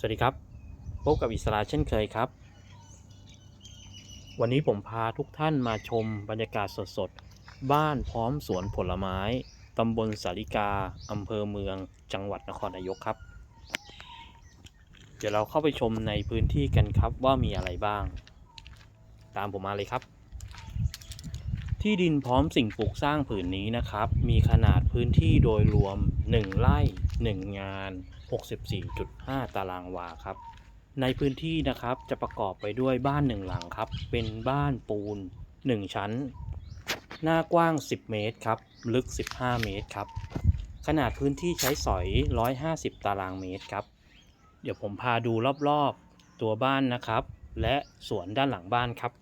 สวัสดีครับ พบกับอิสระเช่นเคยครับ วันนี้ผมพาทุกท่านมาชมบรรยากาศสดๆ บ้านพร้อมสวนผลไม้ ตำบลสาริกา อำเภอเมือง จังหวัดนครนายกครับ เดี๋ยวเราเข้าไปชมในพื้นที่กันครับว่ามีอะไรบ้าง ตามผมมาเลยครับ ที่ดินพร้อมสิ่งปลูกสร้างผืนนี้นะครับ มีขนาดพื้นที่โดยรวม 1 ไร่ 1 งาน 64.5 ตารางวาครับ ในพื้นที่นะครับจะประกอบไปด้วยบ้านหนึ่งหลังครับ เป็นบ้านปูน 1 ชั้น หน้ากว้าง 10 เมตรครับ ลึก 15 เมตรครับ ขนาดพื้นที่ใช้สอย 150 ตารางเมตรครับ เดี๋ยวผมพาดูรอบๆตัวบ้านนะครับ และสวนด้านหลังบ้านครับ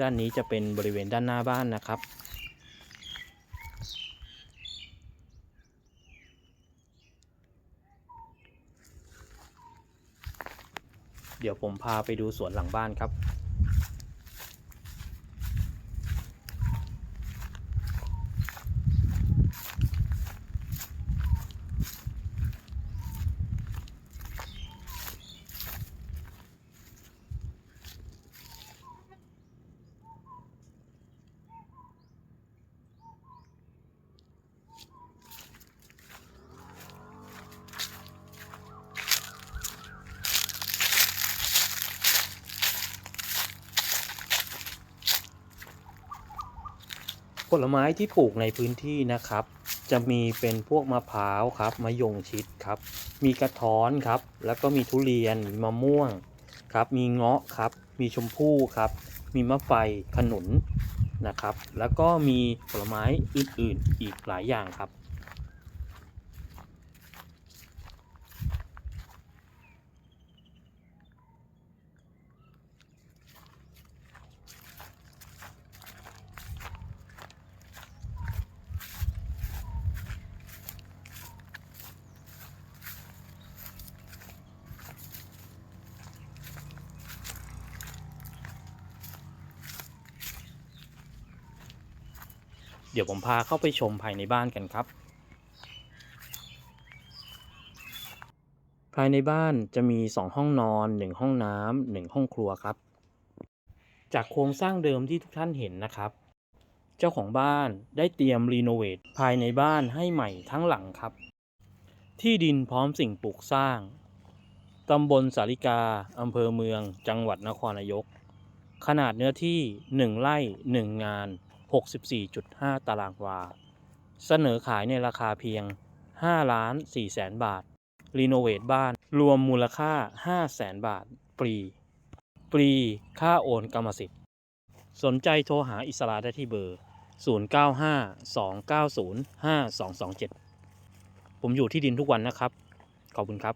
ด้านนี้จะเป็นบริเวณด้านหน้าบ้านนะครับ เดี๋ยวผมพาไปดูสวนหลังบ้านครับ ผลไม้ที่ปลูกในพื้นที่นะครับ จะมีเป็นพวกมะพร้าวครับมะยงชิดครับ มีกระท้อนครับ แล้วก็มีทุเรียนมีมะม่วงครับ มีเงาะครับ มีชมพู่ครับ มีมะไฟขนุนนะครับ แล้วก็มีผลไม้อื่นๆอีกหลายอย่างครับ ดี๋ยวผมพาเข้าไปชมภายในบ้านกันครับ ภายในบ้านจะมี 2 ห้องนอน 1 ห้องน้ำ1ห้องครัวครับ จากโครงสร้างเดิมที่ทุกท่านเห็นนะครับ เจ้าของบ้านได้เตรียมรีโนเวทภายในบ้านให้ใหม่ทั้งหลังครับ ที่ดินพร้อมสิ่งปลูกสร้างตำบลสาริกา อำเภอเมือง จังหวัดนครนายก ขนาดเนื้อที่ 1 ไร่ 1 งาน 64.5 ตารางวา เสนอขายในราคาเพียง 5 ล้าน4แสนบาท รีโนเวทบ้านรวมมูลค่า 5 แสนบาทฟรีฟรีค่าโอนกรรมสิทธิ์ สนใจโทรหาอิสราได้ที่เบอร์ 0952905227 ผมอยู่ที่ดินทุกวันนะครับ ขอบคุณครับ